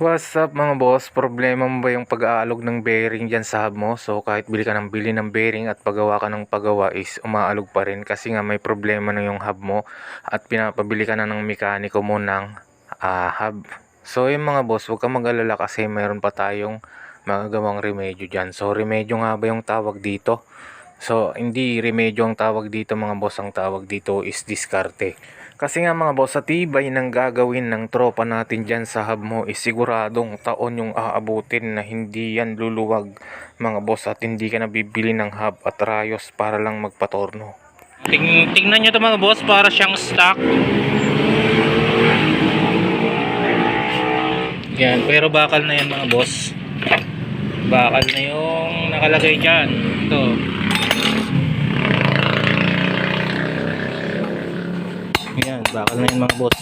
What's up mga boss? Problema mo ba yung pag-aalog ng bearing dyan sa hub mo? So kahit bili ka ng bili ng bearing at pagawa ka ng pagawa is umaalog pa rin kasi nga may problema na yung hub mo at pinapabili ka na ng mekaniko mo ng ah, hub. So yung mga boss, huwag kang mag-alala kasi mayroon pa tayong magagawang remedyo dyan. So remedyo nga ba yung tawag dito? So hindi remedyo ang tawag dito mga boss, ang tawag dito is diskarte. Kasi nga mga boss, sa tibay ng gagawin ng tropa natin dyan sa hub mo is siguradong taon yung aabutin na hindi yan luluwag mga boss at hindi ka nabibili ng hub at rayos para lang magpatorno. Ting tingnan nyo to mga boss para siyang stock. Yan, pero bakal na yan mga boss. Bakal na yung nakalagay dyan. Ito. Yan, bakal na yan mga boss.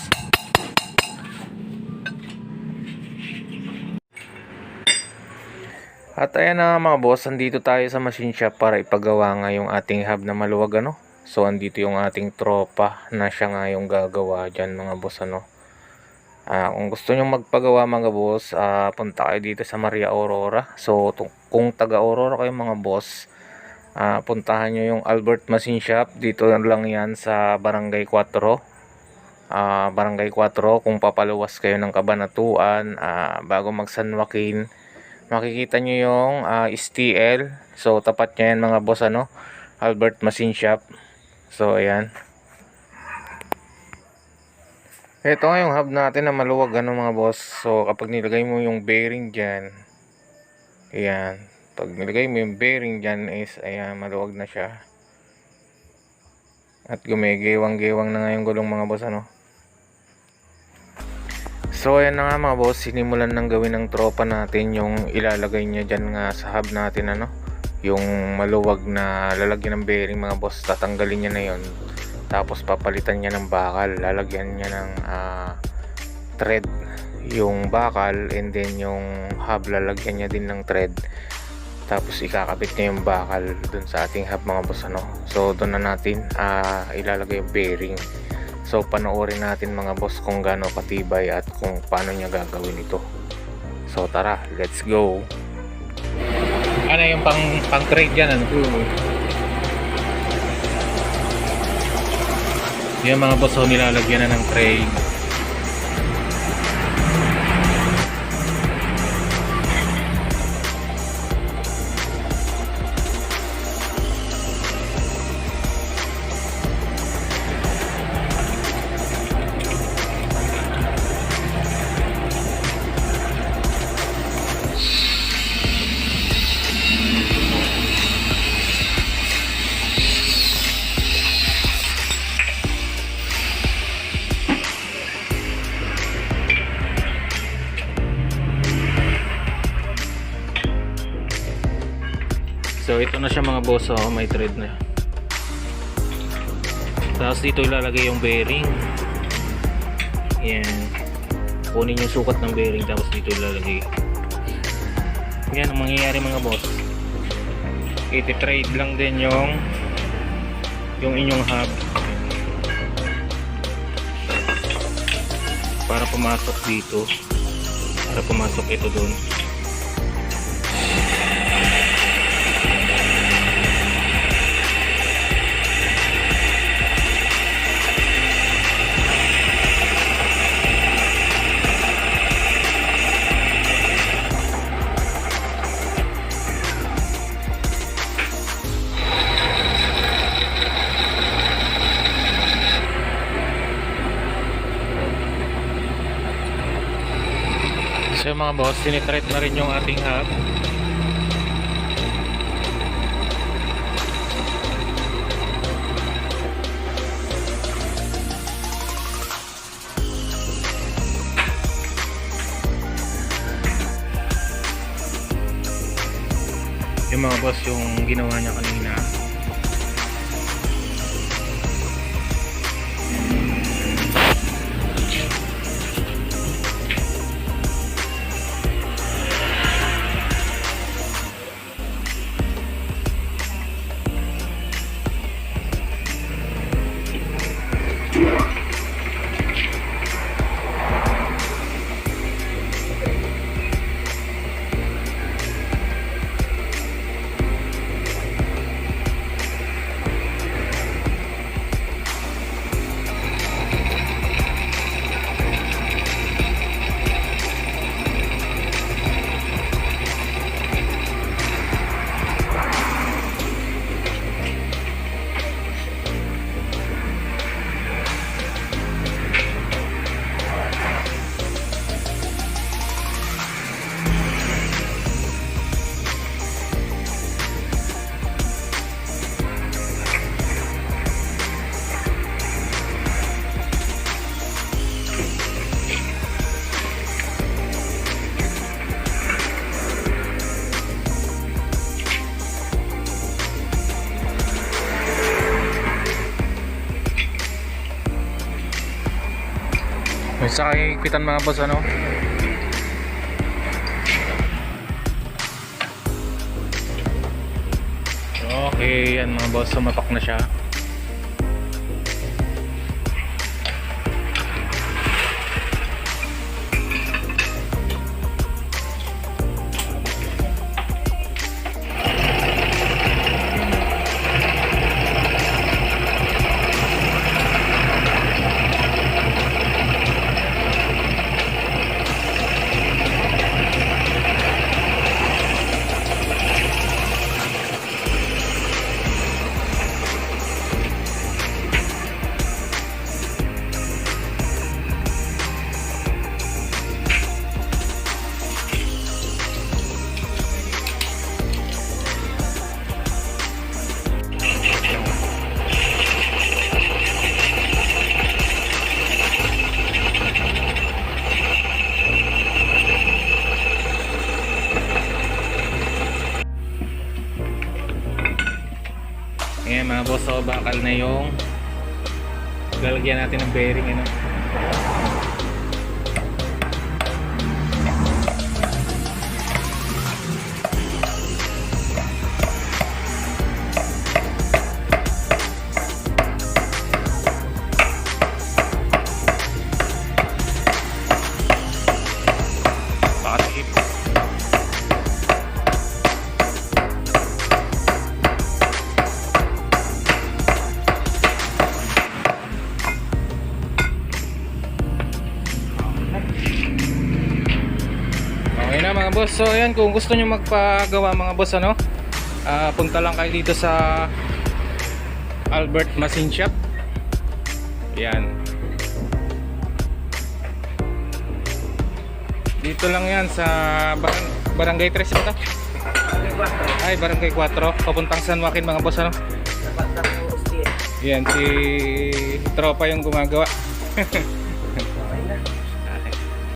At ayan na mga boss, andito tayo sa machine shop para ipagawa nga yung ating hub na maluwag ano. So andito yung ating tropa na siya nga yung gagawa dyan mga boss ano. Ah, kung gusto nyo magpagawa mga boss, ah, punta kayo dito sa Maria Aurora. So kung taga Aurora kayo mga boss, ah, puntahan nyo yung Albert Machine Shop. Dito lang yan sa Barangay 4. Ah, Barangay 4 kung papaluwas kayo ng Kabanatuan ah, bago mag San Joaquin makikita nyo yung ah, STL so tapat nyo yan mga boss ano? Albert Machine Shop so ayan. Ito nga yung hub natin na maluwag ano mga boss. So kapag nilagay mo yung bearing dyan ayan. Pag nilagay mo yung bearing dyan is ayan maluwag na siya. At gumigewang-gewang na nga yung gulong mga boss ano So ayan na nga mga boss, sinimulan ng gawin ng tropa natin yung ilalagay niya dyan nga sa hub natin ano. Yung maluwag na lalagyan ng bearing mga boss, tatanggalin niya na yon Tapos papalitan niya ng bakal, lalagyan niya ng ah, thread yung bakal and then yung hub lalagyan niya din ng thread. Tapos ikakabit niya yung bakal dun sa ating hub mga boss ano? So doon na natin ah, ilalagay yung bearing So panoorin natin mga boss kung gaano katibay at kung paano niya gagawin ito. So tara, let's go. Ano yung pang pang trade dyan ano? Yung mga boss so nilalagyan na ng tray. Ito na siya mga boss, oh, may thread na. Tapos dito ilalagay yung bearing. Yan. Kunin yung sukat ng bearing tapos dito ilalagay. Yan ang mangyayari mga boss. Iti-trade lang din yung yung inyong hub para pumasok dito para pumasok ito doon So mga boss, sinitreat na rin yung ating hub. Yung mga boss yung ginawa niya kanina. Sa higpitan mga boss ano. Okay, yan mga boss, sumapak na siya. Mga boss, so bakal na yung lalagyan natin ng bearing ano. Na mga boss. So ayan, kung gusto nyo magpagawa mga boss ano, ah, punta lang kayo dito sa Albert Machine Shop. Yan. Dito lang yan sa barang, Barangay 3 ba ito? Ay, Barangay 4. Papuntang San Joaquin mga boss ano. Yan, si tropa yung gumagawa.